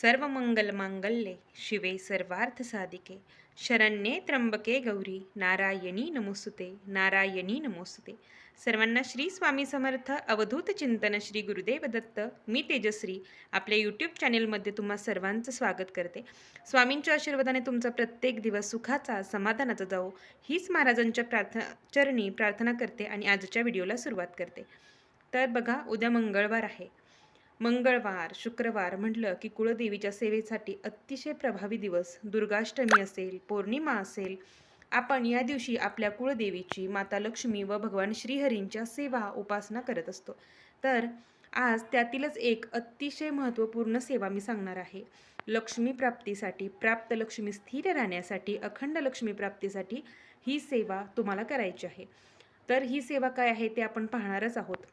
सर्व मंगल मांगल्ये शिवे सर्वार्थ साधिके. शरण्ये त्र्यंबके गौरी नारायणी नमोस्तुते नारायणी नमोस्तुते. सर्वांना श्री स्वामी समर्थ अवधूत चिंतन श्री गुरुदेव दत्त मी तेजश्री. आपल्या यूट्यूब चॅनेलमध्ये तुम्हा सर्वांचं स्वागत करते. स्वामींच्या आशीर्वादाने तुमचा प्रत्येक दिवस सुखाचा समाधानाचा जाओ हीच महाराजांच्या प्रार्थना चरणी प्रार्थना करते आणि आजच्या व्हिडिओला सुरुवात करते. तर बघा उद्या मंगळवार आहे. मंगळवार शुक्रवार म्हटलं की कुळदेवीच्या सेवेसाठी अतिशय प्रभावी दिवस. दुर्गाष्टमी असेल पौर्णिमा असेल आपण या दिवशी आपल्या कुळदेवीची माता लक्ष्मी व भगवान श्रीहरींच्या सेवा उपासना करत असतो. तर आज त्यातीलच एक अतिशय महत्त्वपूर्ण सेवा मी सांगणार आहे. लक्ष्मी प्राप्तीसाठी प्राप्त लक्ष्मी स्थिर राहण्यासाठी अखंड लक्ष्मी प्राप्तीसाठी ही सेवा तुम्हाला करायची आहे. तर ही सेवा काय आहे ते आपण पाहणारच आहोत.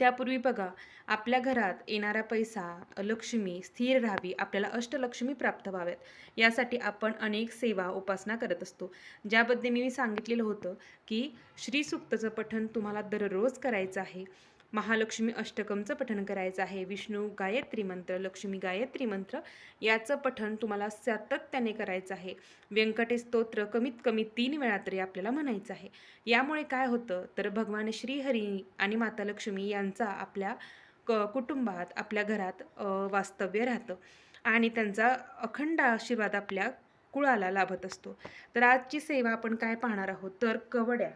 त्यापूर्वी बघा आपल्या घरात येणारा पैसा लक्ष्मी स्थिर राहावी आपल्याला अष्टलक्ष्मी प्राप्त व्हाव्यात यासाठी आपण अनेक सेवा उपासना करत असतो. ज्याबद्दल मी सांगितलेलं होतं की श्रीसुक्तचं पठण तुम्हाला दररोज करायचं आहे. महालक्ष्मी अष्टकमचं पठण करायचं आहे. विष्णू गायत्री मंत्र लक्ष्मी गायत्री मंत्र याचं पठण तुम्हाला सातत्याने करायचं आहे. व्यंकटेश स्तोत्र कमीत कमी तीन वेळा तरी आपल्याला म्हणायचं आहे. यामुळे काय होतं? तर भगवान श्रीहरी आणि माता लक्ष्मी यांचा आपल्या क कुटुंबात आपल्या घरात वास्तव्य राहतं. आणि त्यांचा अखंड आशीर्वाद आपल्या कुळाला लाभत असतो. तर आजची सेवा आपण काय पाहणार आहोत? तर कवड्या.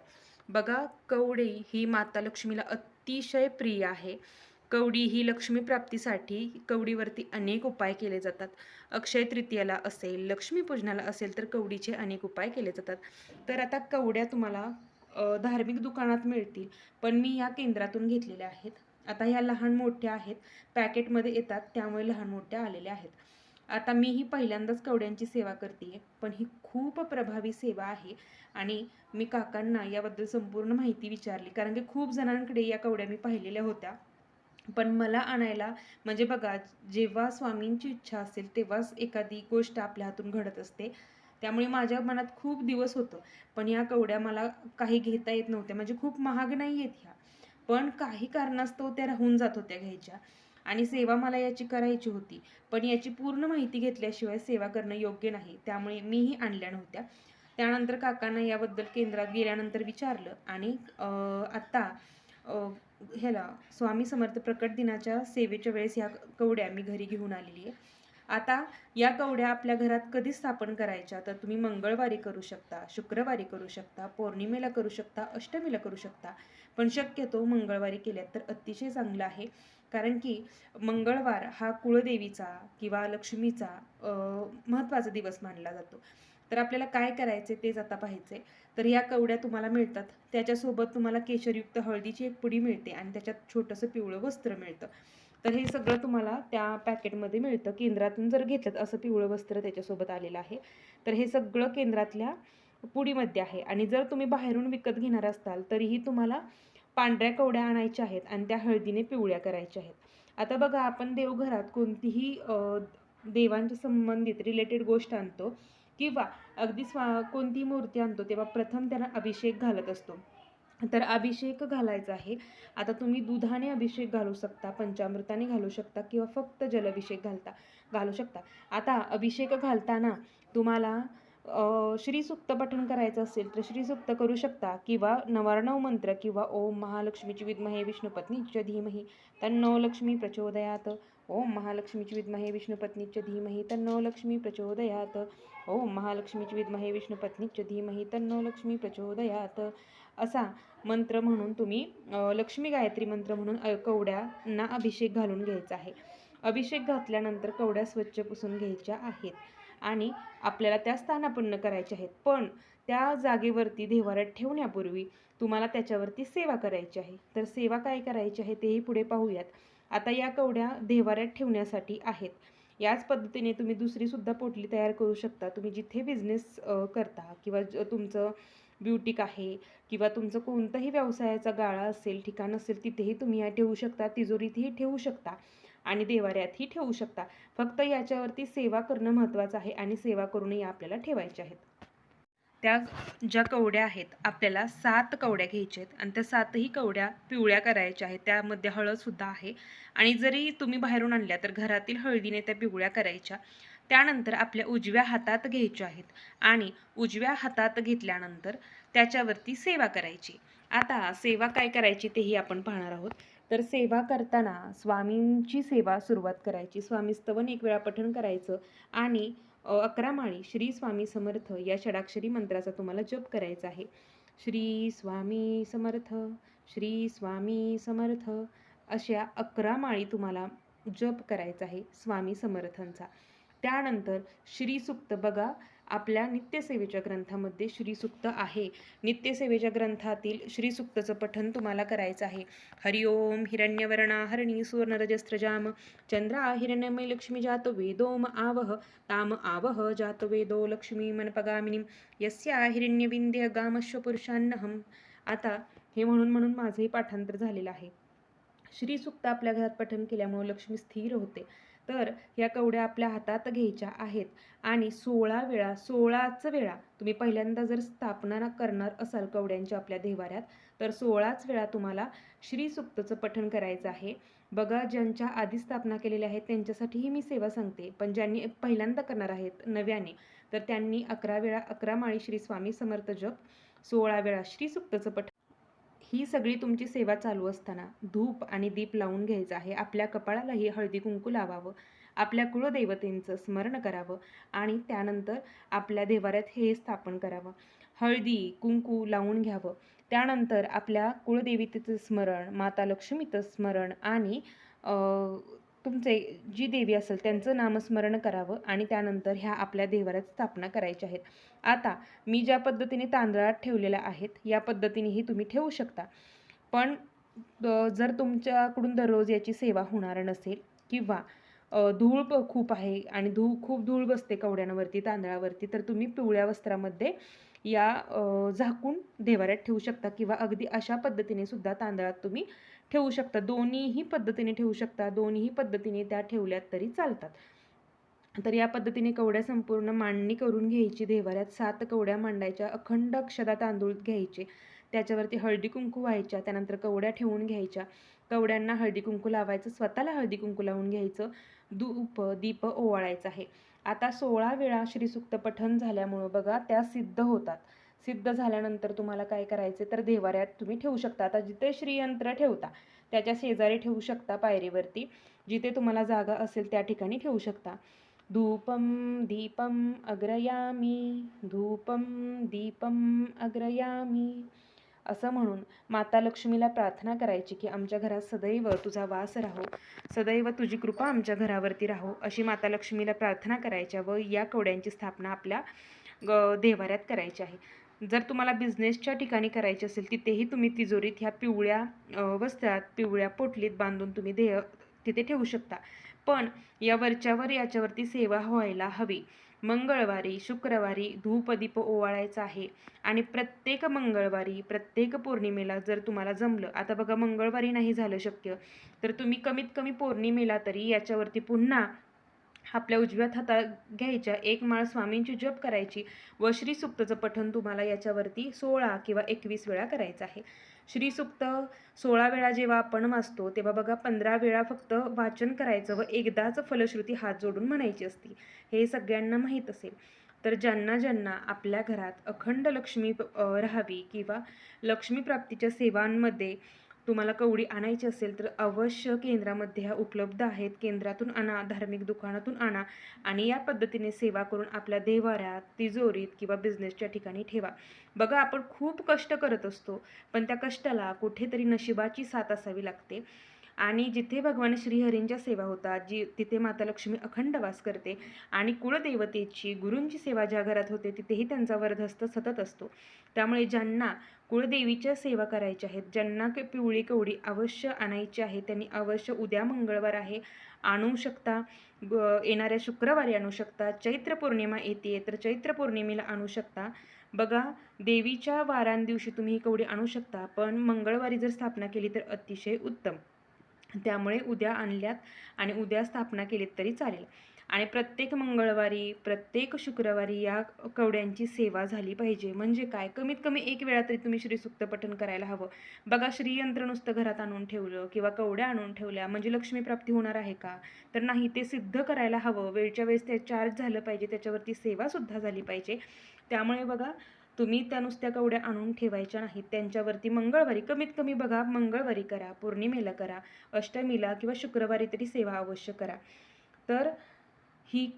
बघा कवडी ही माता लक्ष्मीला अतिशय प्रिय आहे. कवडी ही लक्ष्मी प्राप्तीसाठी कवडीवरती अनेक उपाय केले जातात. अक्षय तृतीयाला असेल लक्ष्मीपूजनाला असेल तर कवडीचे अनेक उपाय केले जातात. तर आता कवड्या तुम्हाला धार्मिक दुकानात मिळतील पण मी या केंद्रातून घेतलेल्या आहेत. आता ह्या लहान मोठ्या आहेत पॅकेटमध्ये येतात त्यामुळे लहान मोठ्या आलेल्या आहेत. आता मी ही पहिल्यांदाच कवड्यांची सेवा करते पण ही खूप प्रभावी सेवा आहे आणि मी काकांना याबद्दल संपूर्ण माहिती विचारली. कारण की खूप जणांकडे या कवड्या मी पाहिलेल्या होत्या. पण मला आणायला म्हणजे बघा जेव्हा स्वामींची इच्छा असेल तेव्हाच एखादी गोष्ट आपल्या हातून घडत असते. त्यामुळे माझ्या मनात खूप दिवस होतं. पण या कवड्या मला काही घेता येत नव्हत्या. म्हणजे खूप महाग नाही आहेत ह्या. पण काही कारणास्तव त्या राहून जात होत्या घ्यायच्या. आणि सेवा मला याची करायची होती. पण याची पूर्ण माहिती घेतल्याशिवाय सेवा करणं योग्य नाही. त्यामुळे मीही आणल्या नव्हत्या. त्यानंतर काकांना याबद्दल केंद्रात गेल्यानंतर विचारलं आणि आत्ता ह्याला स्वामी समर्थ प्रकट दिनाच्या सेवेच्या वेळेस या कवड्या मी घरी घेऊन आलेली आहे. आता या कवड्या आपल्या घरात कधी स्थापन करायच्या? तर तुम्ही मंगळवारी करू शकता शुक्रवारी करू शकता पौर्णिमेला करू शकता अष्टमीला करू शकता. पण शक्यतो मंगळवारी केल्यात तर अतिशय चांगलं आहे. कारण की मंगळवार हा कुळदेवीचा किंवा लक्ष्मीचा महत्त्वाचा दिवस मानला जातो. तर आपल्याला काय करायचे तेच आता पाहायचे तर या कवड्या तुम्हाला मिळतात. त्याच्यासोबत तुम्हाला केशरयुक्त हळदीची एक पुडी मिळते आणि त्याच्यात छोटंसं पिवळं वस्त्र मिळतं. तर हे सगळं तुम्हाला त्या पॅकेटमध्ये मिळतं. केंद्रातून जर घेतलं असं पिवळं वस्त्र त्याच्यासोबत आलेलं आहे तर हे सगळं केंद्रातल्या पुडीमध्ये आहे. आणि जर तुम्ही बाहेरून विकत घेणार असाल तरीही तुम्हाला पांढऱ्या कवड्या आणायच्या आहेत आणि त्या हळदीने पिवळ्या करायच्या आहेत. आता बघा आपण देवघरात कोणतीही देवांच्या संबंधित रिलेटेड गोष्ट आणतो किंवा अगदी स्वा कोणती मूर्ती आणतो तेव्हा प्रथम त्याला अभिषेक घालत असतो. तर अभिषेक घालायचा आहे. आता तुम्ही दुधाने अभिषेक घालू शकता पंचामृताने घालू शकता किंवा फक्त जलाभिषेक घालता घालू शकता. आता अभिषेक घालताना तुम्हाला श्रीसुक्त पठण करायचं असेल तर श्रीसुक्त करू शकता. किंवा नवार्णव मंत्र किंवा ओम महालक्ष्मीची विद्महे विष्णुपत्नीच्या धीमही तन्नो लक्ष्मी प्रचोदयात. ओम महालक्ष्मीची विद्महे विष्णुपत्नीच्या धीमही तन्नो लक्ष्मी प्रचोदयात. ओम महालक्ष्मीची विद्महे विष्णुपत्नीच्या धीमही तन्नो लक्ष्मी प्रचोदयात. असा मंत्र म्हणून तुम्ही लक्ष्मी गायत्री मंत्र म्हणून कवड्यांना अभिषेक घालून घ्यायचा आहे. अभिषेक घातल्यानंतर कवड्या स्वच्छ पुसून घ्यायच्या आहेत. आणि आपल्याला त्या स्थानापन्न करायच्या आहेत. पण त्या जागेवरती देवाऱ्यात ठेवण्यापूर्वी तुम्हाला त्याच्यावरती सेवा करायची आहे. तर सेवा काय करायची आहे तेही पुढे पाहूयात. आता या कवड्या देव्हाऱ्यात ठेवण्यासाठी आहेत. याच पद्धतीने तुम्ही दुसरीसुद्धा पोटली तयार करू शकता. तुम्ही जिथे बिझनेस करता किंवा ज- तुमचं ब्युटिक आहे किंवा तुमचं कोणताही व्यवसायाचा गाळा असेल ठिकाण असेल तिथेही तुम्ही या ठेवू शकता. तिजोरीतही ठेवू शकता. आणि देवाऱ्यातही ठेवू शकता. फक्त याच्यावरती सेवा करणं महत्त्वाचं आहे आणि सेवा करूनही आपल्याला ठेवायच्या आहेत. त्या ज्या कवड्या आहेत आपल्याला सात कवड्या घ्यायच्या आहेत आणि त्या सातही कवड्या पिवळ्या करायच्या आहेत. त्यामध्ये हळदसुद्धा आहे. आणि जरी तुम्ही बाहेरून आणल्या तर घरातील हळदीने त्या पिवळ्या करायच्या. त्यानंतर आपल्या उजव्या हातात घ्यायच्या आहेत आणि उजव्या हातात घेतल्यानंतर त्याच्यावरती सेवा करायची. आता सेवा काय करायची तेही आपण पाहणार आहोत. तर सेवा करताना स्वामींची सेवा सुरुवात करायची. स्वामीस्तवन एक वेळा पठण करायचं आणि अकरा माळी श्री स्वामी समर्थ या षडाक्षरी मंत्राचा तुम्हाला जप करायचा आहे. श्री स्वामी समर्थ श्री स्वामी समर्थ अशा अकरा माळी तुम्हाला जप करायचा आहे स्वामी समर्थांचा. त्यानंतर श्रीसुक्त बघा आपल्या नित्यसेवेच्या ग्रंथामध्ये श्रीसुक्त आहे. नित्यसेवेच्या ग्रंथातील श्रीसुक्तचं पठन तुम्हाला करायचं आहे. हरि ओम हिरण्यवर्णा हरणी सुवर्णरजस्त्रजाम चंद्रा हिरण्यमय लक्ष्मी जात वेदोम आवह ताम आवह जात वेदो लक्ष्मी मनपगामिनी यस्या हिरण्यविंध्य गामश्व पुरुषान्नहम. आता हे म्हणून म्हणून माझंही पाठांतर झालेलं आहे. श्रीसुक्त आपल्या घरात पठण केल्यामुळे लक्ष्मी स्थिर होते. तर या कवड्या आपल्या हातात घ्यायच्या आहेत आणि सोळा वेळा सोळाच वेळा तुम्ही पहिल्यांदा जर स्थापना करणार असाल कवड्यांच्या आपल्या देवाऱ्यात तर सोळाच वेळा तुम्हाला श्रीसुक्तचं पठण करायचं आहे. बघा ज्यांच्या आधी स्थापना केलेल्या आहेत त्यांच्यासाठीही मी सेवा सांगते. पण ज्यांनी पहिल्यांदा करणार आहेत नव्याने तर त्यांनी अकरा वेळा अकरा माळी श्री स्वामी समर्थ जप सोळा वेळा श्रीसुक्तचं पठण ही सगळी तुमची सेवा चालू असताना धूप आणि दीप लावून घ्यायचं आहे. आपल्या कपाळालाही हळदी कुंकू लावावं. आपल्या कुळदेवतेंचं स्मरण करावं आणि त्यानंतर आपल्या देवाऱ्यात हे स्थापन करावं. हळदी कुंकू लावून घ्यावं. त्यानंतर आपल्या कुळदेवतेचं स्मरण माता लक्ष्मीचं स्मरण आणि तुमचे जी देवी असेल त्यांचं नामस्मरण करावं आणि त्यानंतर ह्या आपल्या देवाऱ्यात स्थापना करायच्या आहेत. आता मी ज्या पद्धतीने तांदळात ठेवलेल्या आहेत या पद्धतीनेही तुम्ही ठेवू शकता. पण जर तुमच्याकडून दररोज याची सेवा होणार नसेल किंवा धूळ प- खूप आहे आणि धूळ खूप धूळ बसते कवड्यांवरती तांदळावरती तर तुम्ही पिवळ्या वस्त्रामध्ये या झाकून देवाऱ्यात ठेवू शकता किंवा अगदी अशा पद्धतीने सुद्धा तांदळात तुम्ही ठेवू शकता. दोन्हीही पद्धतीने ठेवू शकता. दोन्हीही पद्धतीने त्या ठेवल्यात तरी चालतात. तर या पद्धतीने कवड्या संपूर्ण मांडणी करून घ्यायची. देवाऱ्यात सात कवड्या मांडायच्या. अखंड अक्षदा तांदूळ घ्यायचे. त्याच्यावरती हळदी कुंकू व्हायच्या. त्यानंतर कवड्या ठेवून घ्यायच्या. कवड्यांना हळदी कुंकू लावायचं. स्वतःला हळदी कुंकू लावून घ्यायचं. धूप दीप ओवाळायचं आहे. आता सोळा वेळा श्रीसुक्त पठण झाल्यामुळं बघा त्या सिद्ध होतात. सिद्ध झाल्यानंतर तुम्हाला काय करायचे तर देवाऱ्यात तुम्ही ठेवू शकता. आता जिथे श्रीयंत्र ठेवता त्याच्या शेजारी ठेवू शकता पायरीवरती. जिथे तुम्हाला जागा असेल त्या ठिकाणी ठेवू शकता. धूपम दीपम अग्रयामी धूपम दीपम अग्रयामी. असं म्हणून माता लक्ष्मीला प्रार्थना करायची की आमच्या घरात सदैव तुझा वास राहो सदैव तुझी कृपा आमच्या घरावरती राहो अशी माता लक्ष्मीला प्रार्थना करायच्या व या कवड्यांची स्थापना आपल्या ग देवाऱ्यात करायची आहे. जर तुम्हाला बिझनेसच्या ठिकाणी करायची असेल तिथेही तुम्ही तिजोरीत ह्या पिवळ्या वस्त्रात पिवळ्या पोटलीत बांधून तुम्ही दे तिथे ठेवू शकता. पण या वरच्यावर याच्यावरती सेवा व्हायला हवी. मंगळवारी शुक्रवारी धूपदीप ओवाळायचा आहे आणि प्रत्येक मंगळवारी प्रत्येक पौर्णिमेला जर तुम्हाला जमलं आता बघा मंगळवारी नाही झालं शक्य तर तुम्ही कमीत कमी पौर्णिमेला तरी याच्यावरती पुन्हा आपल्या उजव्यात हातात घ्यायच्या. एक माळ स्वामींची जप करायची व श्रीसुक्तचं पठण तुम्हाला याच्यावरती सोळा किंवा एकवीस वेळा करायचं आहे. श्रीसुक्त सोळा वेळा जेव्हा आपण वाचतो तेव्हा बघा पंधरा वेळा फक्त वाचन करायचं व एकदाच फलश्रुती हात जोडून म्हणायची असते. हे सगळ्यांना माहीत असेल. तर ज्यांना ज्यांना आपल्या घरात अखंड लक्ष्मी राहावी किंवा लक्ष्मी प्राप्तीच्या सेवांमध्ये तुम्हाला कवडी आणायची असेल तर अवश्य केंद्रामध्ये ह्या उपलब्ध आहेत. केंद्रातून आणा धार्मिक दुकानातून आणा आणि या पद्धतीने सेवा करून आपल्या देवाऱ्यात तिजोरीत किंवा बिझनेसच्या ठिकाणी ठेवा. बघा आपण खूप कष्ट करत असतो पण त्या कष्टाला कुठेतरी नशिबाची साथ असावी लागते. आणि जिथे भगवान श्रीहरींच्या सेवा होतात जी तिथे माता लक्ष्मी अखंड वास करते आणि कुळदेवतेची गुरूंची सेवा ज्या घरात होते तिथेही त्यांचा वर्धस्त सतत असतो. त्यामुळे ज्यांना कुळदेवीच्या सेवा करायच्या आहेत ज्यांना पिवळी कवडी अवश्य आणायची आहे त्यांनी अवश्य उद्या मंगळवार आहे आणू शकता. येणाऱ्या शुक्रवारी आणू शकता. चैत्र पौर्णिमा येते तर चैत्र पौर्णिमेला आणू शकता. बघा देवीच्या वारांदिवशी तुम्ही ही कवडी आणू शकता पण मंगळवारी जर स्थापना केली तर अतिशय उत्तम. त्यामुळे उद्या आणल्यात आणि उद्या स्थापना केलीत तरी चालेल. आणि प्रत्येक मंगळवारी प्रत्येक शुक्रवारी या कवड्यांची सेवा झाली पाहिजे. म्हणजे काय? कमीत कमी एक वेळा तरी तुम्ही श्रीसुक्त पठण करायला हवं. बघा श्रीयंत्र नुसतं घरात आणून ठेवलं किंवा कवड्या आणून ठेवल्या म्हणजे लक्ष्मी प्राप्ती होणार आहे का? तर नाही ते सिद्ध करायला हवं. वेळच्या वेळेस ते चार्ज झालं पाहिजे त्याच्यावरती सेवासुद्धा झाली पाहिजे. त्यामुळे बघा तुम्ही त्या नुसत्या कवड्या आणून ठेवायच्या नाहीत. त्यांच्यावरती मंगळवारी कमीत कमी बघा मंगळवारी करा पौर्णिमेला करा अष्टमीला किंवा शुक्रवारी तरी सेवा अवश्य करा. तर ही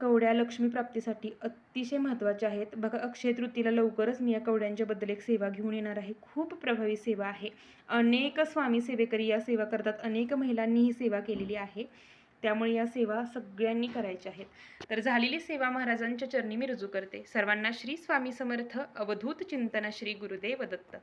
कवड्या लक्ष्मी प्राप्तीसाठी अतिशय महत्त्वाच्या आहेत. बघा अक्षय तृतीला लवकरच मी या कवड्यांच्याबद्दल एक सेवा घेऊन येणार आहे. खूप प्रभावी सेवा आहे. अनेक स्वामी सेवेकरी या सेवा करतात. अनेक महिलांनी ही सेवा केलेली आहे. त्यामुळे या सेवा सगळ्यांनी करायच्या आहेत. तर झालेली सेवा महाराजांच्या चरणी मी रुजू करते. सर्वांना श्री स्वामी समर्थ अवधूत चिंतन श्री गुरुदेव दत्त.